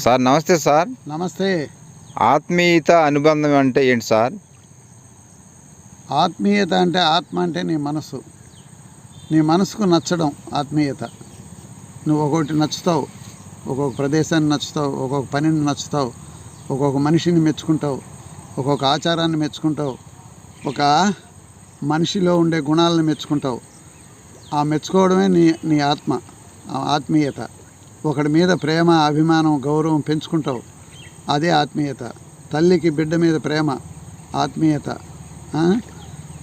Sir నమస్తే sir. నమస్తే. ఆత్మీయత అనుబంధం అంటే ఏంటి సార్? ఆత్మీయత అంటే ఆత్మ అంటే నీ మనసు. నీ మనసుకు నచ్చడం ఆత్మీయత. నువ్వు ఒక్కొక్కటి నచ్చుతావు. ఒక్కొక్క ప్రదేశాన్ని నచ్చుతావు. ఒక్కొక్క పనిని నచ్చుతావు. ఒక్కొక్క మనిషిని మెచ్చుకుంటావు. ఒక్కొక్క ఆచారాన్ని మెచ్చుకుంటావు. ఒక మనిషిలో ఉండే గుణాలను మెచ్చుకుంటావు. ఆ మెచ్చుకోవడమే నీ నీ ఆత్మ ఆత్మీయత. ఒకడి మీద ప్రేమ అభిమానం గౌరవం పెంచుకుంటావు. అదే ఆత్మీయత. తల్లికి బిడ్డ మీద ప్రేమ ఆత్మీయత. ఆ?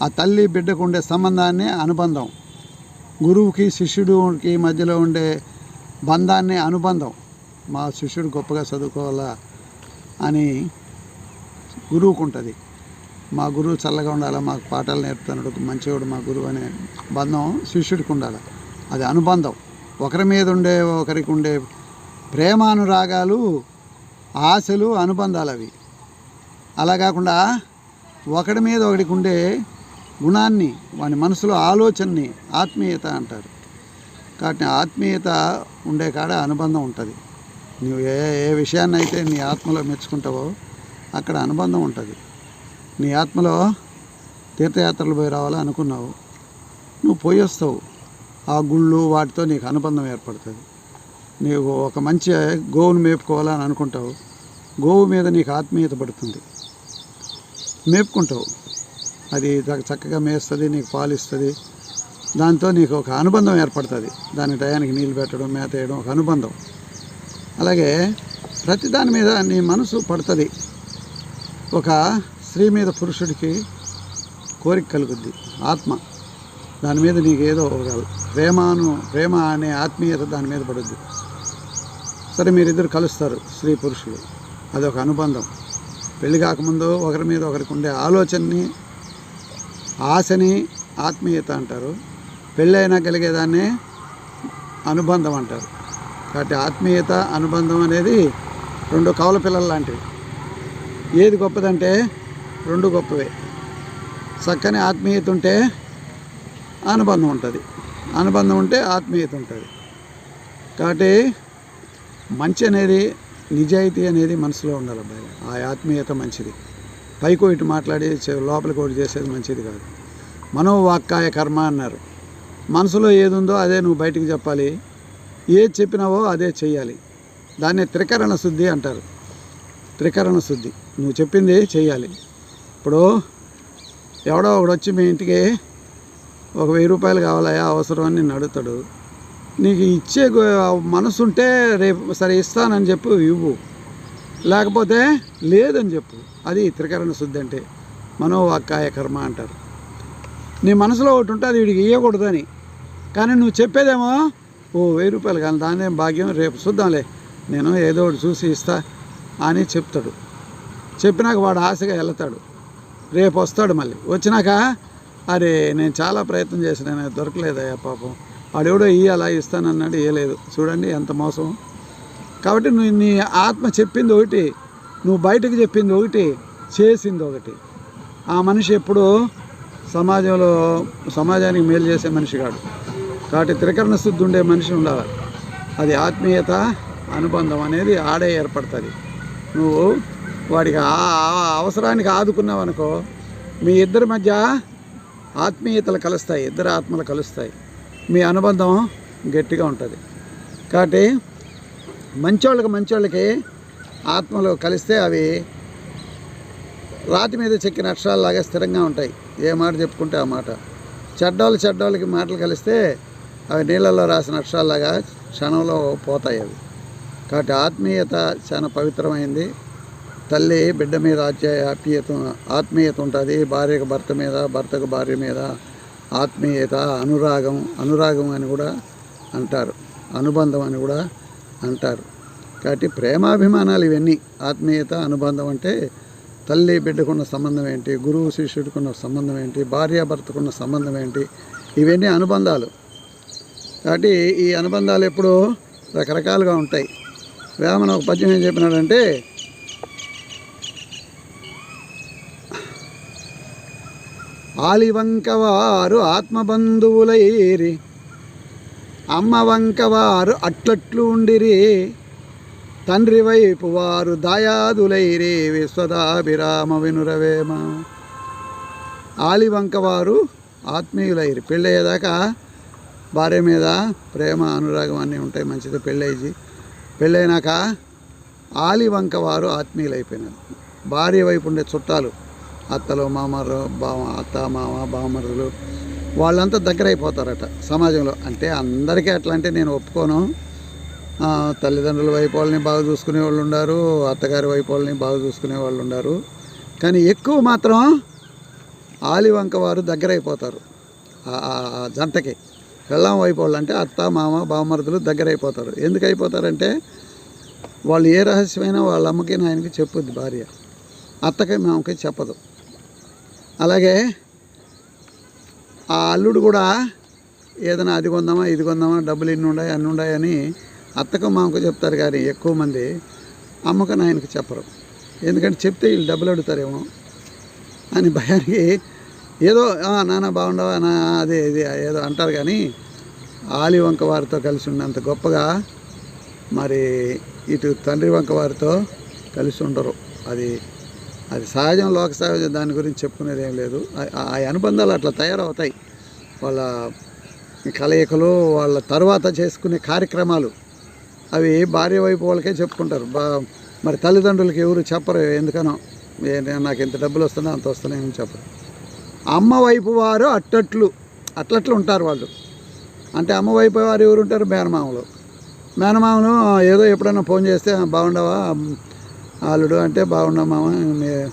తల్లి బిడ్డకు ఉండే సంబంధాన్ని అనుబంధం. గురువుకి శిష్యుడికి మధ్యలో ఉండే బంధాన్ని అనుబంధం. మా శిష్యుడు గొప్పగా చదువుకోవాలా అని గురువుకు ఉంటుంది మా గురువు చల్లగా ఉండాలా మాకు పాఠాలు నేర్పుతున్నాడు మంచివాడు మా గురువు అనే బంధం శిష్యుడికి ఉండాలి. అది అనుబంధం. ఒకరి మీద ఉండే ఒకరికి ఉండే ప్రేమానురాగాలు ఆశలు అనుబంధాలు అవి. అలా కాకుండా ఒకడి మీద ఒకడికి ఉండే గుణాన్ని వాని మనసులో ఆలోచనని ఆత్మీయత అంటారు. కాబట్టి ఆత్మీయత ఉండే కాడ అనుబంధం ఉంటుంది. నువ్వు ఏ ఏ విషయాన్ని అయితే నీ ఆత్మలో మెచ్చుకుంటావో అక్కడ అనుబంధం ఉంటుంది. నీ ఆత్మలో తీర్థయాత్రలు పోయి రావాలని అనుకున్నావు నువ్వు పోయి వస్తావు. ఆ గుళ్ళు వాటితో నీకు అనుబంధం ఏర్పడుతుంది. నీకు ఒక మంచి గోవును మేపుకోవాలని అనుకుంటావు. గోవు మీద నీకు ఆత్మీయత పడుతుంది. మేపుకుంటావు. అది చక్కగా మేస్తుంది నీకు పాలు ఇస్తుంది దాంతో నీకు ఒక అనుబంధం ఏర్పడుతుంది. దాని టయానికి నీళ్ళు పెట్టడం మేత వేయడం ఒక అనుబంధం. అలాగే ప్రతి దాని మీద నీ మనసు పడుతుంది. ఒక స్త్రీ మీద పురుషుడికి కోరిక కలుగుద్ది. ఆత్మ. దాని మీద నీకు ఏదో ఒక ప్రేమను ప్రేమ అనే ఆత్మీయత దాని మీద పడుద్ది. సరే మీరిద్దరు కలుస్తారు స్త్రీ పురుషులు. అదొక అనుబంధం. పెళ్ళి కాకముందు ఒకరి మీద ఒకరికి ఉండే ఆలోచనని ఆశని ఆత్మీయత అంటారు. పెళ్ళైనా కలిగేదాన్ని అనుబంధం అంటారు. కాబట్టి ఆత్మీయత అనుబంధం అనేది రెండు కవల పిల్లలు లాంటివి. ఏది గొప్పదంటే రెండు గొప్పవే. చక్కని ఆత్మీయత ఉంటే అనుబంధం ఉంటుంది. అనుబంధం ఉంటే ఆత్మీయత ఉంటుంది. కాబట్టి మంచి అనేది నిజాయితీ అనేది మనసులో ఉండాలి అబ్బాయి ఆ ఆత్మీయత మంచిది. పైకి ఇటు మాట్లాడి లోపలికి ఒకటి చేసేది మంచిది కాదు. మనోవాక్కాయ కర్మ అన్నారు. మనసులో ఏది ఉందో అదే నువ్వు బయటికి చెప్పాలి. ఏది చెప్పినావో అదే చెయ్యాలి. దాన్ని త్రికరణ శుద్ధి అంటారు. త్రికరణ శుద్ధి. నువ్వు చెప్పింది చెయ్యాలి. ఇప్పుడు ఎవడో ఒకడు వచ్చి మీ ఇంటికి ఒక వెయ్యి రూపాయలు కావాలయా అవసరం అని నిన్ను అడుగుతాడు. నీకు ఇచ్చే మనసుంటే మనసు ఉంటే రేపు సరే ఇస్తానని చెప్పు ఇవ్వు. లేకపోతే లేదని చెప్పు. అది త్రికరణ శుద్ధి అంటే మనోవాక్కాయ కర్మ అంటారు. నీ మనసులో ఒకటి ఉంటే అది వీడికి ఇవ్వకూడదని కానీ నువ్వు చెప్పేదేమో ఓ వెయ్యి రూపాయలు కానీ దాని భాగ్యం రేపు చూద్దాంలే నేను ఏదో ఒకటి చూసి ఇస్తా అని చెప్తాడు. చెప్పినాక వాడు ఆశగా వెళ్తాడు. రేపు వస్తాడు మళ్ళీ. వచ్చినాక అరే నేను చాలా ప్రయత్నం చేసిన దొరకలేదయ్యా పాపం. వాడు ఎవడో ఇయ్యాలా ఇస్తానన్నాడు ఇయ్యలేదు. చూడండి ఎంత మోసం. కాబట్టి నువ్వు నీ ఆత్మ చెప్పింది ఒకటి నువ్వు బయటకు చెప్పింది ఒకటి చేసింది ఒకటి. ఆ మనిషి ఎప్పుడు సమాజంలో సమాజానికి మేలు చేసే మనిషి కాడు. కాబట్టి త్రికరణ శుద్ధి ఉండే మనిషి ఉండాలి. అది ఆత్మీయత అనుబంధం అనేది ఆడే ఏర్పడుతుంది. నువ్వు వాడికి ఆ ఆ అవసరానికి ఆదుకున్నావు అనుకో మీ ఇద్దరి మధ్య ఆత్మీయతలు కలుస్తాయి ఇద్దరు ఆత్మలు కలుస్తాయి. మీ అనుబంధం గట్టిగా ఉంటుంది. కాబట్టి మంచోళ్ళకి మంచోళ్ళకి ఆత్మలు కలిస్తే అవి రాతి మీద చెక్కిన అక్షరాల్లాగా స్థిరంగా ఉంటాయి. ఏ మాట చెప్పుకుంటే ఆ మాట. చెడ్డోళ్ళు చెడ్డోళ్ళకి మాటలు కలిస్తే అవి నీళ్ళల్లో రాసిన అక్షరాల్లాగా క్షణంలో పోతాయి అవి. కాబట్టి ఆత్మీయత చాలా పవిత్రమైంది. తల్లి బిడ్డ మీద ఆత్యాయ ఆప్యాయత ఆత్మీయత ఉంటుంది. భార్యకు భర్త మీద భర్తకు భార్య మీద ఆత్మీయత అనురాగం అనురాగం అని కూడా అంటారు. అనుబంధం అని కూడా అంటారు. కాబట్టి ప్రేమాభిమానాలు ఇవన్నీ. ఆత్మీయత అనుబంధం అంటే తల్లి బిడ్డకున్న సంబంధం ఏంటి? గురువు శిష్యుడికున్న సంబంధం ఏంటి? భార్య భర్తకున్న సంబంధం ఏంటి? ఇవన్నీ అనుబంధాలు. కాబట్టి ఈ అనుబంధాలు ఎప్పుడూ రకరకాలుగా ఉంటాయి. వేమన ఒక పద్యం ఏం చెప్పినాడంటే ఆలివంకవారు ఆత్మబంధువులైరి అమ్మ వంకవారు అట్లట్లు ఉండిరి తండ్రి వైపు వారు దాయాదులైరే విశ్వదాభిరామ వినురవేమ. ఆలివంక వారు ఆత్మీయులైరి. పెళ్ళయ్యేదాకా భార్య మీద ప్రేమ అనురాగం అన్నీ ఉంటాయి. మంచిది పెళ్ళయ్యి పెళ్ళైనాక ఆలివంక వారు ఆత్మీయులైపోయినారు. భార్య వైపు ఉండే చుట్టాలు అత్తలు మామరు బావ అత్త మామ బామరులు వాళ్ళంతా దగ్గర అయిపోతారట సమాజంలో. అంటే అందరికీ అట్లా అంటే నేను ఒప్పుకోను. తల్లిదండ్రుల వైపు వాళ్ళని బాగా చూసుకునే వాళ్ళు ఉన్నారు అత్తగారి వైపు వాళ్ళని బాగా చూసుకునే వాళ్ళు ఉన్నారు కానీ ఎక్కువ మాత్రం ఆలివంక వారు దగ్గర అయిపోతారు జంటకి. పెళ్ళాం వైపు వాళ్ళు అంటే అత్త మామ బామరుదులు దగ్గర అయిపోతారు ఎందుకు అయిపోతారంటే వాళ్ళు ఏ రహస్యమైనా వాళ్ళ అమ్మకి నాయనకి చెప్పుద్ది భార్య. అత్తకి మామకి చెప్పదు. అలాగే ఆ అల్లుడు కూడా ఏదైనా అది కొందామా ఇది కొందామా డబ్బులు ఇన్ని ఉన్నాయి అన్ని ఉన్నాయని అత్తకు మామకు చెప్తారు కానీ ఎక్కువ మంది అమ్మకు నాయనకి చెప్పరు. ఎందుకంటే చెప్తే వీళ్ళు డబ్బులు అడుగుతారేమో అని భయానికి ఏదో నానా నాన్న బాగుండవా నా అదే ఇది ఏదో అంటారు కానీ ఆలి వంక వారితో కలిసి ఉన్నంత గొప్పగా మరి ఇటు తండ్రి వంక వారితో కలిసి ఉండరు. అది అది సహజం లోక సహజం దాని గురించి చెప్పుకునేది ఏం లేదు. ఆ- అనుబంధాలు అట్లా తయారవుతాయి. వాళ్ళ కలయికలు వాళ్ళ తర్వాత చేసుకునే కార్యక్రమాలు అవి భార్య వైపు వాళ్ళకే చెప్పుకుంటారు. బా మరి తల్లిదండ్రులకి ఎవరు చెప్పరు ఎందుకనో. నాకు ఇంత డబ్బులు వస్తున్నా అంత వస్తున్నాయని చెప్పరు. అమ్మ వైపు వారు అట్టట్లు అట్లట్లు ఉంటారు వాళ్ళు. అంటే అమ్మ వైపు వారు ఎవరు ఉంటారు మేనమామలు. మేనమామలు ఏదో ఎప్పుడైనా ఫోన్ చేస్తే బాగుండవా? అల్లుడు అంటే బాగున్నాం మామ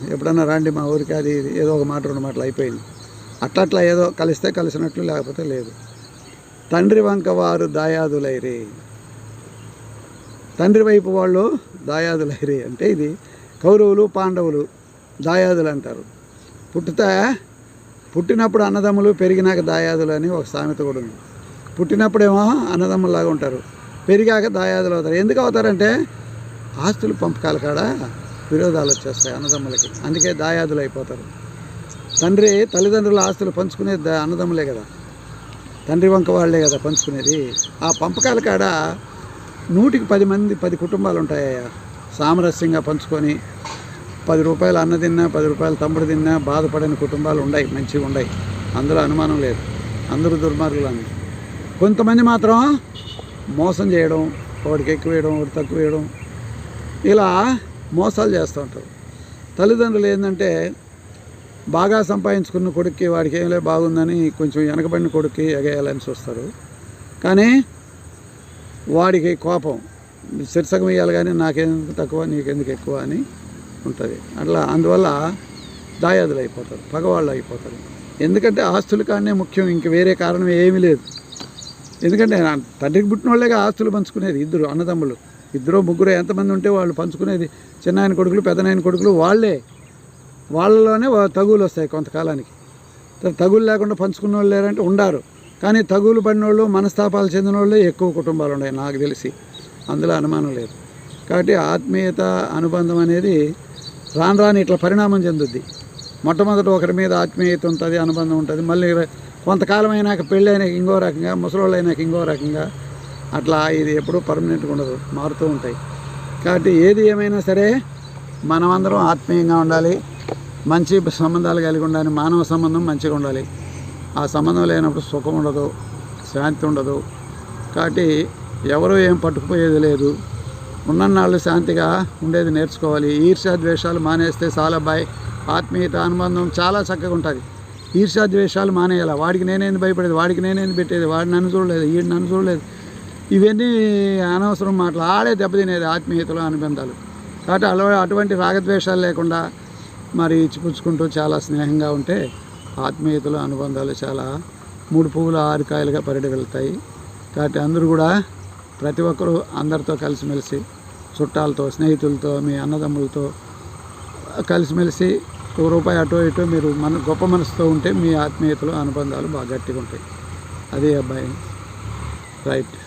ఎప్పుడన్నా రండి మా ఊరికి అది ఏదో ఒక మాట రెండు మాటలు అయిపోయింది. అట్లట్లా ఏదో కలిస్తే కలిసినట్లు లేకపోతే లేదు. తండ్రి వంక వారు దాయాదులైరి. తండ్రి వైపు వాళ్ళు దాయాదులైరి అంటే ఇది కౌరవులు పాండవులు దాయాదులు అంటారు. పుట్టుతా పుట్టినప్పుడు అన్నదమ్ములు పెరిగినాక దాయాదులు అని ఒక సామెత కూడా ఉంది. పుట్టినప్పుడేమో అన్నదమ్ములాగా ఉంటారు. పెరిగాక దాయాదులు అవుతారు. ఎందుకు అవుతారంటే ఆస్తులు పంపకాల కాడ విరోధాలు వచ్చేస్తాయి అన్నదమ్ములకి. అందుకే దాయాదులు అయిపోతారు. తండ్రి తల్లిదండ్రుల ఆస్తులు పంచుకునేది దా- అన్నదమ్ములే కదా. తండ్రి వంక వాళ్ళే కదా పంచుకునేది. ఆ పంపకాల కాడ నూటికి పది మంది పది కుటుంబాలు ఉంటాయా సామరస్యంగా పంచుకొని పది రూపాయలు అన్న తిన్నా పది రూపాయలు తమ్ముడు తిన్నా బాధపడని కుటుంబాలు ఉన్నాయి మంచిగా ఉన్నాయి అందులో అనుమానం లేదు. అందరూ దుర్మార్గులు అని కొంతమంది మాత్రం మోసం చేయడం వాడికి ఎక్కువ వేయడం ఒకటి తక్కువ వేయడం ఇలా మోసాలు చేస్తూ ఉంటారు. తల్లిదండ్రులు ఏంటంటే బాగా సంపాదించుకున్న కొడుక్కి వాడికి ఏం లేదు బాగుందని కొంచెం వెనకబడిన కొడుక్కి ఎగేయాలని చూస్తారు. కానీ వాడికి కోపం శీర్షకం ఇవ్వాలి కానీ నాకెందుకు తక్కువ నీకెందుకు ఎక్కువ అని ఉంటుంది. అట్లా అందువల్ల దాయాదులు అయిపోతారు పగవాళ్ళు అయిపోతారు. ఎందుకంటే ఆస్తుల కాడనే ముఖ్యం ఇంక వేరే కారణం ఏమీ లేదు. ఎందుకంటే తండ్రికి పుట్టిన వాళ్ళేగా ఆస్తులు పంచుకునేది ఇద్దరు అన్నదమ్ములు. ఇద్దరు ముగ్గురు ఎంతమంది ఉంటే వాళ్ళు పంచుకునేది చిన్నాయన కొడుకులు పెద్దనాయన కొడుకులు వాళ్ళే. వాళ్ళలోనే వా- తగులు వస్తాయి కొంతకాలానికి. తగులు లేకుండా పంచుకున్న వాళ్ళు లేరంటే ఉండారు. కానీ తగులు పడిన వాళ్ళు మనస్తాపాలు చెందిన వాళ్ళే ఎక్కువ కుటుంబాలు ఉన్నాయి నాకు తెలిసి. అందులో అనుమానం లేదు. కాబట్టి ఆత్మీయత అనుబంధం అనేది రాను రాని ఇట్లా పరిణామం చెందుద్ది. మొట్టమొదట ఒకరి మీద ఆత్మీయత ఉంటుంది అనుబంధం ఉంటుంది. మళ్ళీ కొంతకాలం అయినాక పెళ్ళి అయినాక ఇంకో రకంగా ముసలోళ్ళు అయినాక ఇంకో రకంగా అట్లా ఇది ఎప్పుడూ పర్మనెంట్గా ఉండదు మారుతూ ఉంటాయి. కాబట్టి ఏది ఏమైనా సరే మనమందరం ఆత్మీయంగా ఉండాలి మంచి సంబంధాలు కలిగి ఉండాలి మానవ సంబంధం మంచిగా ఉండాలి. ఆ సంబంధం లేనప్పుడు సుఖం ఉండదు శాంతి ఉండదు. కాబట్టి ఎవరు ఏం పట్టుకుపోయేది లేదు. ఉన్నన్నాళ్ళు శాంతిగా ఉండేది నేర్చుకోవాలి. ఈర్ష్యాద్వేషాలు మానేస్తే చాలా బాయ్ ఆత్మీయత అనుబంధం చాలా చక్కగా ఉంటుంది. ఈర్ష్యాద్వేషాలు మానేయాలి? వాడికి నేనేది భయపడేది? వాడికి నేనేది పెట్టేది? వాడు నన్ను చూడలేదు వీడు నన్ను చూడలేదు. ఇవన్నీ అనవసరం మాటలు. ఆడే దెబ్బతినేది ఆత్మీయతలు అనుబంధాలు. కాబట్టి అలా అటువంటి రాగద్వేషాలు లేకుండా మరి ఇచ్చిపుచ్చుకుంటూ చాలా స్నేహంగా ఉంటే ఆత్మీయతలు అనుబంధాలు చాలా మూడు పువ్వులు ఆరు కాయలుగా పరిడి వెళ్తాయి. కాబట్టి అందరూ కూడా ప్రతి ఒక్కరూ అందరితో కలిసిమెలిసి చుట్టాలతో స్నేహితులతో మీ అన్నదమ్ములతో కలిసిమెలిసి ఒక రూపాయి అటో ఇటో మీరు మన గొప్ప మనసుతో ఉంటే మీ ఆత్మీయతలు అనుబంధాలు బాగా గట్టిగా ఉంటాయి అదే అబ్బాయి. రైట్.